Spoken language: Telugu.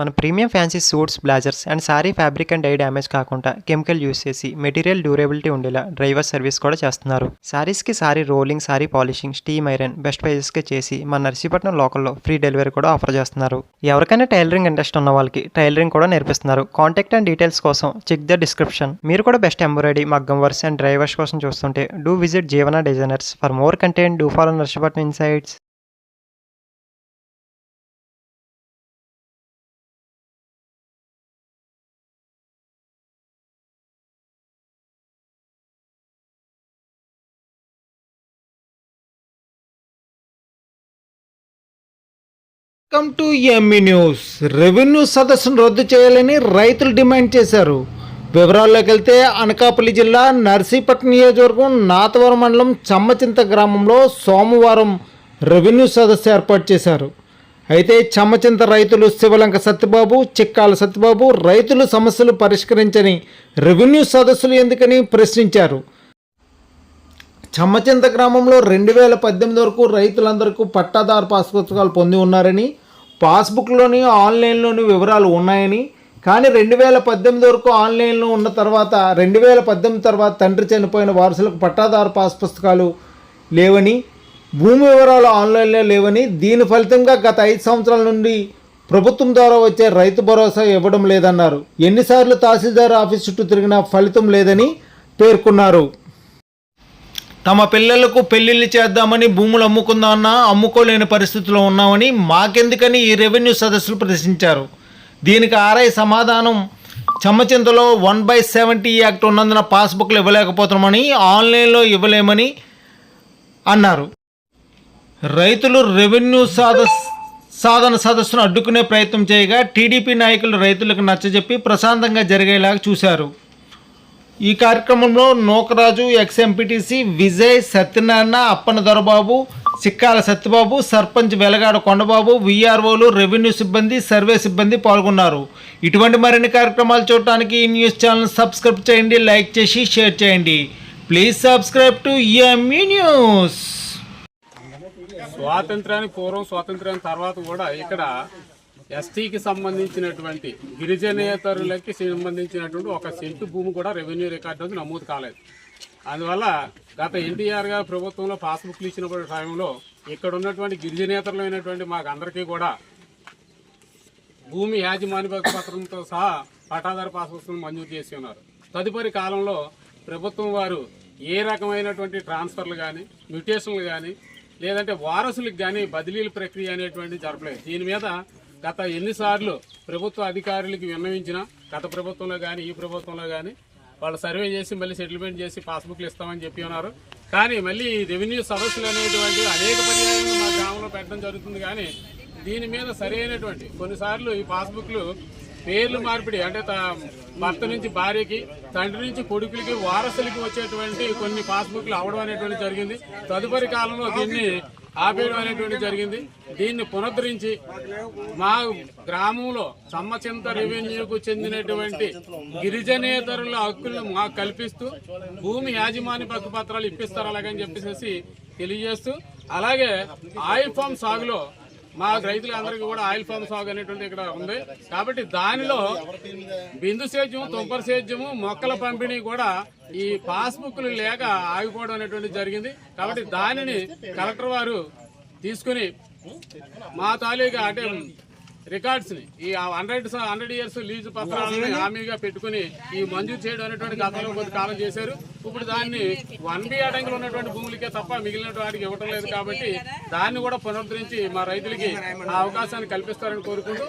మన premium fancy suits blazers and sari fabric and dye damage కాకుండా కెమికల్ యూస్ చేసి మెటీరియల్ డ్యూరబిలిటీ ఉండేలా డ్రైవర్ సర్వీస్ కూడా చేస్తున్నారు. సారీస్కి sari rolling sari polishing steam iron best ప్రైజెస్కి చేసి మన నర్సీపట్నం లోకల్లో ఫ్రీ డెలివరీ కూడా ఆఫర్ చేస్తున్నారు. ఎవరికైనా టైలరింగ్ ఇంట్రెస్ట్ ఉన్న వాళ్ళకి టైలరింగ్ కూడా నేర్పిస్తున్నారు. కాంటాక్ట్ అండ్ డీటెయిల్స్ కోసం చెక్ ద డిస్క్రిప్షన్ మీరు కూడా బెస్ట్ ఎంబ్రాయిడరీ మగ్గం వర్స్ అండ్ డ్రైవర్స్ కోసం చూస్తుంటే do visit Jeevana designers for more content do follow Narsipatnam insights welcome to ME news revenue సదస్సును రద్దు చేయాలని రైతులు డిమాండ్ చేశారు. వివరాల్లోకి వెళ్తే అనకాపల్లి జిల్లా నర్సీపట్నం నియోజకవర్గం నాతవరం మండలం చమ్మచింత గ్రామంలో సోమవారం రెవెన్యూ సదస్సు ఏర్పాటు చేశారు. అయితే చమ్మచింత రైతులు శివలంక సత్యబాబు చిక్కాల సత్యబాబు రైతులు సమస్యలు పరిష్కరించని రెవెన్యూ సదస్సులు ఎందుకని ప్రశ్నించారు. చమ్మచింత గ్రామంలో రెండు వేల పద్దెనిమిది వరకు రైతులందరికీ పట్టాదారు పాస్ పుస్తకాలు పొంది ఉన్నారని పాస్బుక్లోని ఆన్లైన్లోని వివరాలు ఉన్నాయని. కానీ రెండు వేల పద్దెనిమిది వరకు ఆన్లైన్లో ఉన్న తర్వాత రెండు వేల పద్దెనిమిది తర్వాత తండ్రి చనిపోయిన వారసులకు పట్టాదారు పాస్ పుస్తకాలు లేవని భూమి వివరాలు ఆన్లైన్లో లేవని దీని ఫలితంగా గత ఐదు సంవత్సరాల నుండి ప్రభుత్వం ద్వారా వచ్చే రైతు భరోసా ఇవ్వడం లేదన్నారు. ఎన్నిసార్లు తహసీల్దార్ ఆఫీస్ చుట్టూ తిరిగినా ఫలితం లేదని పేర్కొన్నారు. తమ పిల్లలకు పెళ్ళిళ్ళు చేద్దామని భూములు అమ్ముకుందామన్నా అమ్ముకోలేని పరిస్థితిలో ఉన్నామని మాకెందుకని ఈ రెవెన్యూ సదస్సులు ప్రదర్శించారు. దీనికి ఆర్ఐ సమాధానం చమ్మచింతలో వన్ బై సెవెంటీ యాక్ట్ ఉన్నందున పాస్బుక్లు ఇవ్వలేకపోతున్నామని ఆన్లైన్లో ఇవ్వలేమని అన్నారు. రైతులు రెవెన్యూ సాధ సాధన సదస్సును అడ్డుకునే ప్రయత్నం చేయగా టీడీపీ నాయకులు రైతులకు నచ్చజెప్పి ప్రశాంతంగా జరిగేలాగా చూశారు. ఈ కార్యక్రమంలో నూకరాజు ఎక్స్ఎంపీటీసీ విజయ్ సత్యనారాయణ అప్పన దొరబాబు సిక్కాల సత్యబాబు సర్పంచ్ వెలగాడ కొండబాబు వీఆర్ఓలు రెవెన్యూ సిబ్బంది సర్వే సిబ్బంది పాల్గొన్నారు. ఇటువంటి మరిన్ని కార్యక్రమాలు చూడటానికి ఈ న్యూస్ ఛానల్ సబ్స్క్రైబ్ చేయండి లైక్ చేసి షేర్ చేయండి. Please subscribe to ME news స్వాతంత్రానికి పూర్వం స్వాతంత్రానికి తర్వాత కూడా ఇక్కడ ఎస్టీకి సంబంధించినటువంటి గిరిజనేతరులకి సంబంధించినటువంటి ఒక సెంటు భూమి కూడా రెవెన్యూ రికార్డు నమోదు కాలేదు. అందువల్ల గత ఎన్టీఆర్ గారు ప్రభుత్వంలో పాస్బుక్లు ఇచ్చినప్పుడు టైంలో ఇక్కడ ఉన్నటువంటి గిరిజనేతరులైనటువంటి మాకు అందరికీ కూడా భూమి యాజమాన్య పత్రంతో సహా పట్టాదారు పాస్బుక్లను మంజూరు చేసి ఉన్నారు. తదుపరి కాలంలో ప్రభుత్వం వారు ఏ రకమైనటువంటి ట్రాన్స్ఫర్లు కానీ మ్యూటేషన్లు కానీ లేదంటే వారసులకు కానీ బదిలీల ప్రక్రియ అనేటువంటి జరపలేదు. దీని మీద గత ఎన్నిసార్లు ప్రభుత్వ అధికారులకి విన్నవించినా గత ప్రభుత్వంలో కానీ ఈ ప్రభుత్వంలో కానీ వాళ్ళు సర్వే చేసి మళ్ళీ సెటిల్మెంట్ చేసి పాస్బుక్లు ఇస్తామని చెప్పి ఉన్నారు. కానీ మళ్ళీ ఈ రెవెన్యూ సమస్యలు అనేటువంటి అనేక పర్యాయాలు మా గ్రామంలో పెట్టడం జరుగుతుంది కానీ దీని మీద సరైనటువంటి కొన్నిసార్లు ఈ పాస్బుక్లు పేర్లు మార్పిడి అంటే త- భర్త నుంచి భార్యకి తండ్రి నుంచి కొడుకులకి వారసులకి వచ్చేటువంటి కొన్ని పాస్బుక్లు అవడం అనేటువంటి జరిగింది. తదుపరి కాలంలో దీన్ని ఆపేయడం అనేటువంటి జరిగింది. దీన్ని పునరుద్ధరించి మా గ్రామంలో సమ్మచింత రెవెన్యూకు చెందినటువంటి గిరిజనేతరుల హక్కులను మాకు కల్పిస్తూ భూమి యాజమాన్య పత్రాలు ఇప్పిస్తారు అలాగని చెప్పేసి తెలియజేస్తూ అలాగే ఆయిల్ ఫామ్ సాగులో మా రైతులందరికీ కూడా ఆయిల్ ఫామ్ సాగు అనేటువంటి ఇక్కడ ఉంది. కాబట్టి దానిలో బిందు సేద్యం తుంపర సేద్యము మొక్కల పంపిణీ కూడా ఈ పాస్బుక్లు లేక ఆగిపోవడం అనేటువంటి జరిగింది. కాబట్టి దానిని కలెక్టర్ వారు తీసుకుని మా తాలూకా అంటే రికార్డ్స్ని ఈ హండ్రెడ్ హండ్రెడ్ ఇయర్స్ లీజ్ పత్రాలను హామీగా పెట్టుకుని ఈ మంజూరు చేయడం అనేటువంటి గతంలో కొంత కాలం చేశారు. ఇప్పుడు దాన్ని వన్ బి అడంగులు ఉన్నటువంటి భూములకే తప్ప మిగిలిన వాటికి ఇవ్వటం లేదు కాబట్టి దాన్ని కూడా పునరుద్ధరించి మా రైతులకి ఆ అవకాశాన్ని కల్పిస్తారని కోరుకుంటూ